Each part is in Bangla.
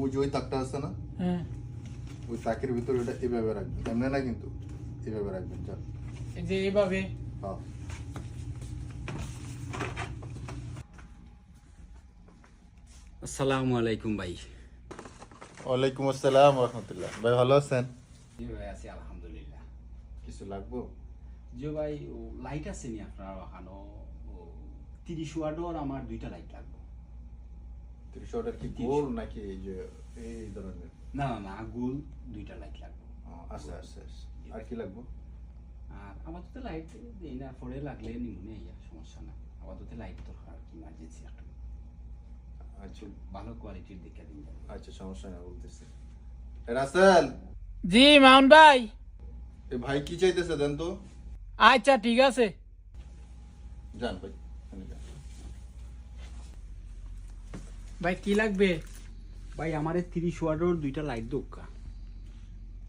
ওই যে ওই তাকটা আছে না হ্যাঁ। ওই তাকের ভিতরে ওটা এভাবে রাখবেন। এমনি না কিন্তু এভাবে রাখবেন এই যে এভাবে। হ্যাঁ। আসসালামু আলাইকুম ভাই। ওয়ালাইকুম আসসালাম রহমতুল্লাহ। ভাই ভালো আছেন? জি ভাই আছি আলহামদুলিল্লাহ। কিছু লাগবো? জি ভাই ও লাইট আছে নি আপনার? ওখানো ও তিরিশ ওয়ার্ডর আমার দুইটা লাইট লাগবে। ত্রিশ অর্ডার কি গোল নাকি এই যে এই ধরনের? না না না গোল দুইটা লাইট লাগবে। ও, আছে আছে আছে। আর কি লাগবো? আর আপাতত লাইট এই না পরে লাগলে নিমুনে ইয়া সমস্যা না আপাতত লাইট দরকার ইমার্জেন্সি একটা। আচ্ছা। ভালো কোয়ালিটির দেখে দিন আচ্ছা সমস্যা না বলতেছি। রাসেল! জি মাউন ভাই। এ ভাই কি চাইতেছে দেন তো? আচ্ছা ঠিক আছে। যান ভাই। ভাই কি লাগবে? ভাই আমার তিরিশ ওয়ার্ডর দুইটা লাইট দোকা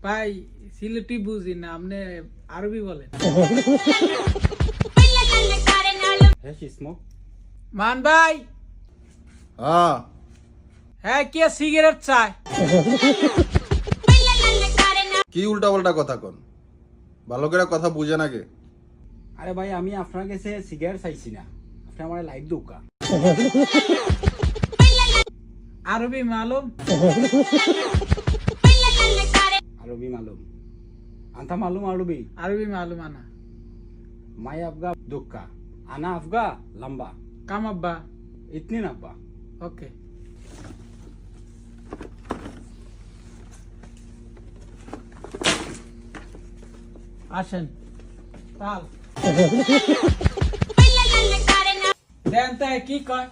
ভাই সিলেটি বুঝি না আপনি আরবি বলেন। হ্যাঁ মান ভাই! হ্যাঁ। হ্যাঁ কে সিগারেট চায়? কি উল্টা পাল্টা কথা কন? ভালো করে কথা বুঝে নাকি আরে ভাই আমি আপনার কাছে সিগারেট চাইছি না। আপনি আমার লাইট দোকা আরবি মালুম আরবি মালুম আন্তা মালুম আরবি আরবি মালুম আনা মাই আফগা দুক্কা আনা আফগা লম্বা কাম আব্বা ইতনি নাব্বা ওকে আসেন তাল দেন তাই কি কয়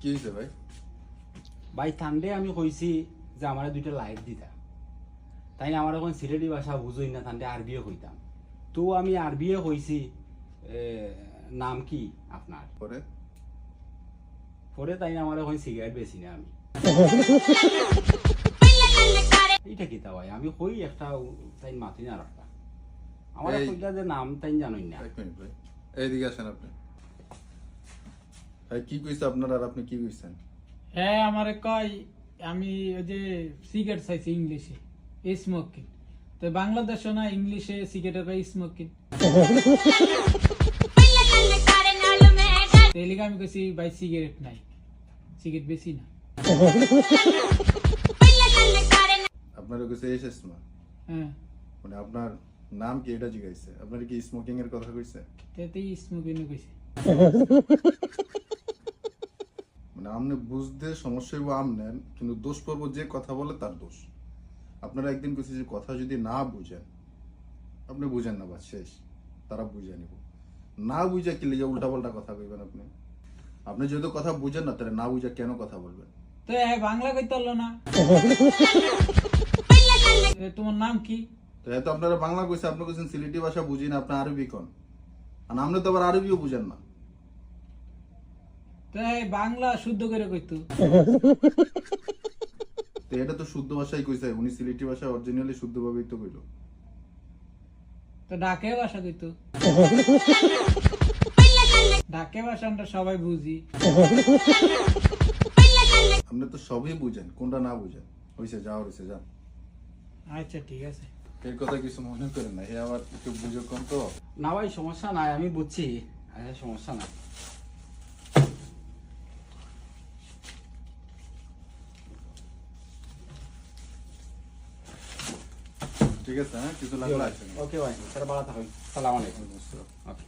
কি হয়েছে ভাই ভাই ঠান্ডে আমি কইছি যে আমার দুইটা লাইট দিতা। তাই আমার এখন সিলেটি ভাষা বুঝই না ঠান্ডে আরবিও কইতাম। তো আমি আরবিও কইছি নাম কি আপনার? পরে পরে তাই আমার এখন সিগারেট বেশি না আমি। এইটা কি তা ভাই? আমি কই একটা তাই মাতি না রাখতা আমার কইলা যে নাম তাই জানোই না। এক মিনিট ভাই এইদিকে আসেন আপনি। ভাই কি কইছে আপনার আর আপনি কি কইছেন? হ্যাঁ আমারে কয় আমি ওই যে সিগারেট চাইছি ইংলিশে স্মোকিং তো বাংলাদেশও না ইংলিশে সিগারেটের কয় স্মোকিং তেলিকে আমি কইছি ভাই সিগারেট নাই। সিগারেট বেশি না। আপনার কইছে এসেস মা হ্যাঁ। মানে আপনার নাম কি এটা জিজ্ঞাসা আপনার কি স্মোকিং এর কথা কইছে? তেতেই স্মোকিং কইছে। মানে আপনি বুঝতে সমস্যা হইব আমনেন কিন্তু দোষ পর্ব যে কথা বলে তার দোষ। আপনারা একদিন কইছে যে কথা যদি না বুঝেন আপনি বুঝেন না বা শেষ তারা বুঝে নিব। না বুঝে কি লিগে উল্টা পাল্টা কথা কইবেন আপনি? আপনি যদি কথা বুঝেন না তাহলে না বুঝে কেন কথা বলবেন? তো বাংলা কইতে পারল না। তোমার নাম কি? তো এত আপনারা বাংলা কইছে আপনি কইছেন সিলেটি ভাষা বুঝি না আপনি আরবি কোন। আর আপনি তো আবার আরবিও বুঝেন না। তো হ্যাঁ বাংলা শুদ্ধ করে কইতো তো? এটা তো শুদ্ধ ভাষাই কইছে উনি সিলেটি ভাষা অরিজিনালি শুদ্ধভাবেই তো কইলো। তো ডাকে ভাষা কইতো ডাকে ভাষা আমরা সবাই বুঝি। আপনি তো সবই বুঝেন কোনটা না বুঝেন? হইছে যাও হইছে যা আচ্ছা ঠিক আছে। এর কথা কিছু মনে করেন না হে আবার একটু বুঝে কম তো। না ভাই সমস্যা নাই আমি বুঝছি। আরে সমস্যা নাই। ঠিক আছে হ্যাঁ? কিছু লাগলে আসেন ওকে ভাই স্যার ভালো থাকুন সালাম আলাইকুম। ওকে।